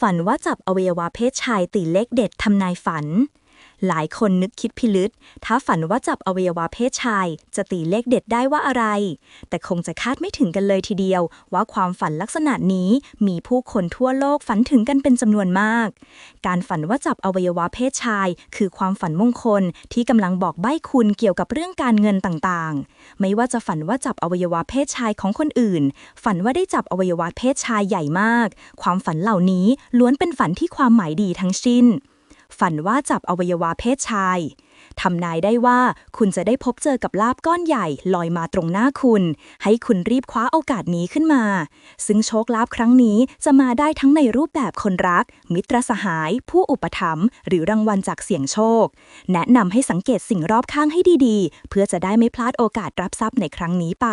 ฝันว่าจับอวัยวะเพศชายตีเลขเด็ดทำนายฝัน หลายคนนึกคิดพิลึกถ้าฝันว่าจับอวัยวะเพศชาย จะตีเลขเด็ดได้ว่าอะไร แต่คงจะคาดไม่ถึงกันเลยทีเดียว ว่าความฝันลักษณะนี้มีผู้คนทั่วโลกฝันถึงกันเป็นจำนวนมาก การฝันว่าจับอวัยวะเพศชาย คือความฝันมงคลที่กำลังบอกใบ้คุณเกี่ยวกับเรื่องการเงินต่างๆ ไม่ว่าจะฝันว่าจับอวัยวะเพศชายของคนอื่น ฝันว่าได้จับอวัยวะเพศชายใหญ่มาก ความฝันเหล่านี้ล้วนเป็นฝันที่ความหมายดีทั้งสิ้น ฝันว่าจับอวัยวะเพศชายทำนายได้ว่าคุณจะได้พบเจอกับลาบก้อนใหญ่ลอยมาตรงหน้าคุณ ให้คุณรีบคว้าโอกาสนี้ขึ้นมา ซึ่งโชคลาภครั้งนี้จะมาได้ทั้งในรูปแบบคนรัก มิตรสหาย ผู้อุปถัมภ์หรือรางวัลจากเสี่ยงโชค แนะนำให้สังเกตสิ่งรอบข้างให้ดีๆ เพื่อจะได้ไม่พลาดโอกาสรับทรัพย์ในครั้งนี้ไป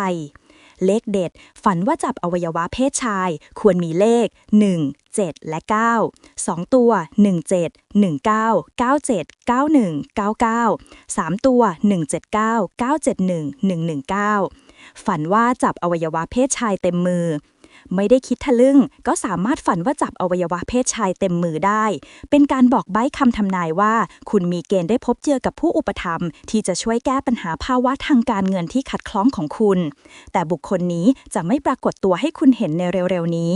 เลขเด็ด ฝันว่าจับอวัยวะเพศชาย ควรมีเลข 1 7 และ 9 2 ตัว 17 19 97 91 99 3 ตัว 179 971 119 ฝันว่าจับอวัยวะเพศชายเต็มมือ ไม่ได้คิดทะลึ่ง ก็สามารถฝันว่าจับอวัยวะเพศชายเต็มมือได้ เป็นการบอกใบ้คำทำนายว่า คุณมีเกณฑ์ได้พบเจอกับผู้อุปถัมภ์ที่จะช่วยแก้ปัญหาภาวะทางการเงินที่ขัดคล้องของคุณ แต่บุคคลนี้จะไม่ปรากฏตัวให้คุณเห็นในเร็วๆนี้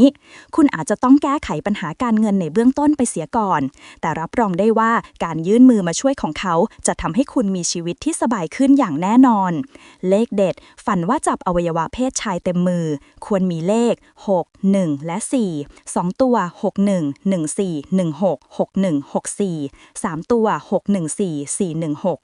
คุณอาจจะต้องแก้ไขปัญหาการเงินในเบื้องต้นไปเสียก่อน แต่รับรองได้ว่าการยื่นมือมาช่วยของเขา จะทำให้คุณมีชีวิตที่สบายขึ้นอย่างแน่นอน เลขเด็ด ฝันว่าจับอวัยวะเพศชายเต็มมือ ควรมีเลข6 1 และ 4 2 ตัว 61 14 16 61 64 3 ตัว 614 416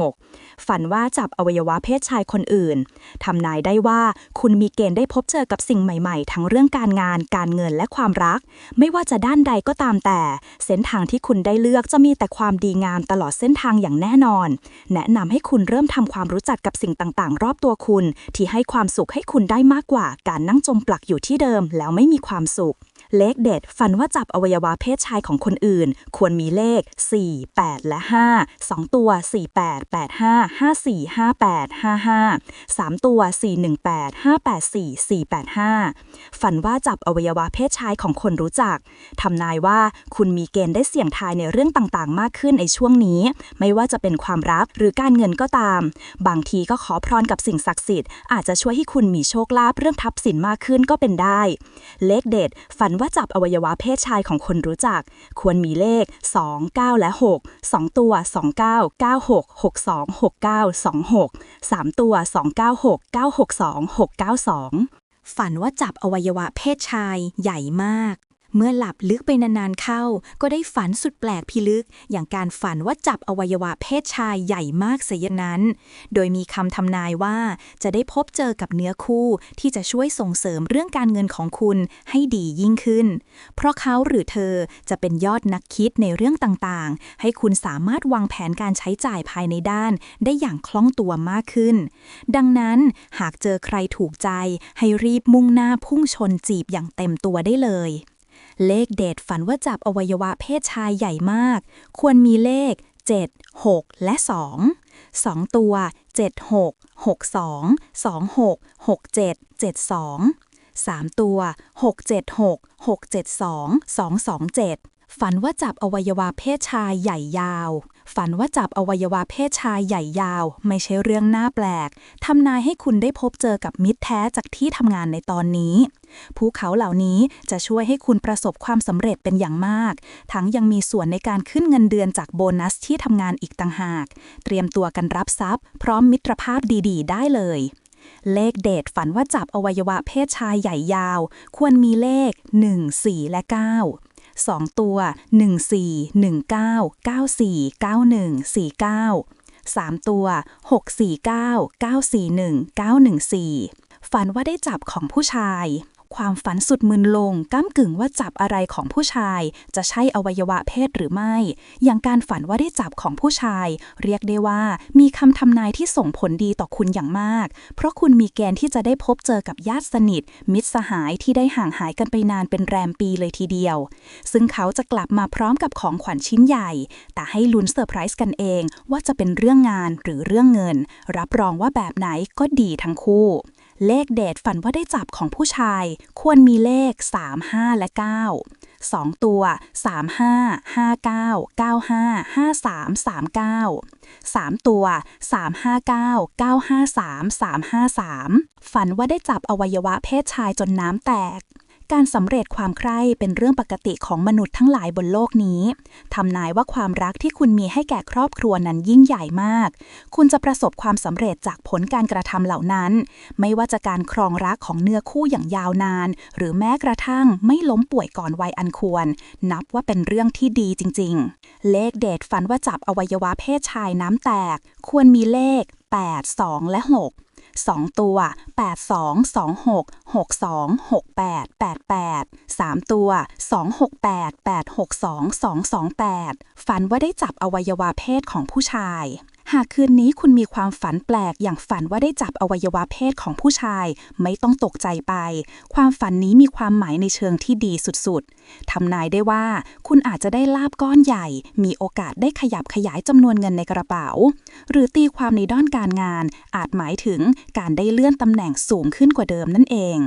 146 ฝันว่าจับอวัยวะเพศชายคนอื่น ทำนายได้ว่าคุณมีเกณฑ์ได้พบเจอกับสิ่งใหม่ๆ ทั้งเรื่องการงาน การเงินและความรัก ไม่ว่าจะด้านใดก็ตามแต่ เส้นทางที่คุณได้เลือกจะมีแต่ความดีงามตลอดเส้นทางอย่างแน่นอน แนะนำให้คุณเริ่มทำความรู้จักกับสิ่งต่างๆ รอบตัวคุณ ที่ให้ความสุขให้คุณได้มากกว่าการนั่งจมปลักอยู่ที่เดิมแล้วไม่มีความสุข เลขเด็ดฝันว่าจับอวัยวะเพศชายของคนอื่น ควรมีเลข 4 8 และ 5 2 ตัว 48 85 54 58 55 3 ตัว 418 584 485 ฝันว่าจับอวัยวะเพศชายของคนรู้จักทำนายว่าคุณมีเกณฑ์ได้เสี่ยงทายในเรื่องต่างๆ มากขึ้นในช่วงนี้ ไม่ว่าจะเป็นความรักหรือการเงินก็ตาม บางทีก็ขอพรกับสิ่งศักดิ์สิทธิ์อาจจะช่วยให้คุณมีโชคลาภเรื่องทับสินมากขึ้นก็เป็นได้ เลขเด็ดฝันว่าจับอวัยวะเพศชายของคนรู้จัก ควรมีเลข 2 9 และ 6 2 ตัว 29 96 62 69 26 3 ตัว 296 962 692 ฝันว่าจับอวัยวะเพศชายใหญ่มาก เมื่อหลับลึกไปนานๆเข้า ก็ได้ฝันสุดแปลกพิลึก อย่างการฝันว่าจับอวัยวะเพศชายใหญ่มากเสียนั้น โดยมีคำทำนายว่าจะได้พบเจอกับเนื้อคู่ที่จะช่วยส่งเสริมเรื่องการเงินของคุณให้ดียิ่งขึ้น เพราะเขาหรือเธอจะเป็นยอดนักคิดในเรื่องต่างๆ ให้คุณสามารถวางแผนการใช้จ่ายภายในด้าน ได้อย่างคล่องตัวมากขึ้น ดังนั้นหากเจอใครถูกใจให้รีบมุ่งหน้าพุ่งชนจีบอย่างเต็มตัวได้เลย เลขเด็ดฝันว่าจับอวัยวะเพศชายใหญ่มาก ควรมีเลข 7 6 และ 2 2 ตัว 76 62 26 67 72 3 ตัว 676 672 227 ฝันว่าจับอวัยวะเพศชายใหญ่ยาว ฝันว่าจับอวัยวะเพศชายใหญ่ยาว ไม่ใช่เรื่องน่าแปลก ทำนายให้คุณได้พบเจอกับมิตรแท้จากที่ทำงานในตอนนี้ภูเขาเหล่านี้จะช่วยให้คุณประสบความสำเร็จเป็นอย่างมาก ทั้งยังมีส่วนในการขึ้นเงินเดือนจากโบนัสที่ทำงานอีกต่างหาก เตรียมตัวกันรับทรัพย์ พร้อมมิตรภาพดีๆ ได้เลยเลขเดทฝันว่าจับอวัยวะเพศชายใหญ่ยาว ควรมีเลข 1 4 และ 9 2 ตัว 14 19 94 91 49 3 ตัว 649 941 914 ฝันว่าได้จับของผู้ชาย ความฝันสุดมึนลงก้ามกึ่งว่าจับอะไรของผู้ชาย จะใช่อวัยวะเพศหรือไม่ อย่างการฝันว่าได้จับของผู้ชาย เรียกได้ว่ามีคำทำนายที่ส่งผลดีต่อคุณอย่างมาก เพราะคุณมีเกณฑ์ที่จะได้พบเจอกับญาติสนิท มิตรสหายที่ได้ห่างหายกันไปนานเป็นแรมปีเลยทีเดียว ซึ่งเขาจะกลับมาพร้อมกับของขวัญชิ้นใหญ่ แต่ให้ลุ้นเซอร์ไพรส์กันเองว่าจะเป็นเรื่องงานหรือเรื่องเงิน รับรองว่าแบบไหนก็ดีทั้งคู่ เลขเดทฝันว่าได้จับของผู้ชาย ควรมีเลข 3 5 และ 9 2 ตัว 35 59 95 53 39 3 ตัว 359 953 353 ฝันว่าได้จับอวัยวะเพศชายจนน้ำแตก การสำเร็จความใคร่เป็นเรื่องปกติของมนุษย์ทั้งหลายบนโลกนี้ทำนายว่าความรักที่คุณมีให้แก่ครอบครัวนั้นยิ่งใหญ่มาก คุณจะประสบความสำเร็จจากผลการกระทำเหล่านั้น ไม่ว่าจะการครองรักของเนื้อคู่อย่างยาวนาน หรือแม้กระทั่งไม่ล้มป่วยก่อนวัยอันควร นับว่าเป็นเรื่องที่ดีจริง ๆ เลขเดทฝันว่าจับอวัยวะเพศชายน้ำแตก ควรมีเลข 8 2 และ 6 2 ตัว 82 26 62 68 88 3 ตัว 268 862 228 ฝันว่าได้จับอวัยวะเพศของผู้ชาย หากคืนนี้คุณมีความฝันแปลกอย่างฝันว่าได้จับอวัยวะเพศของผู้ชาย ไม่ต้องตกใจไป ความฝันนี้มีความหมายในเชิงที่ดีสุดๆทำนายได้ว่า คุณอาจจะได้ลาบก้อนใหญ่ มีโอกาสได้ขยับขยายจำนวนเงินในกระเป๋า หรือตีความในด้านการงาน อาจหมายถึงการได้เลื่อนตำแหน่งสูงขึ้นกว่าเดิมนั่นเอง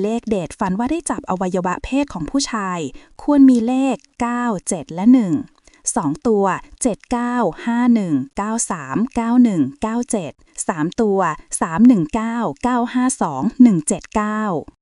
เลขเดทฝันว่าได้จับอวัยวะเพศของผู้ชาย ควรมีเลข 9 7 และ 1 2 ตัว 79 51 93 91 97 3 ตัว 319 952 179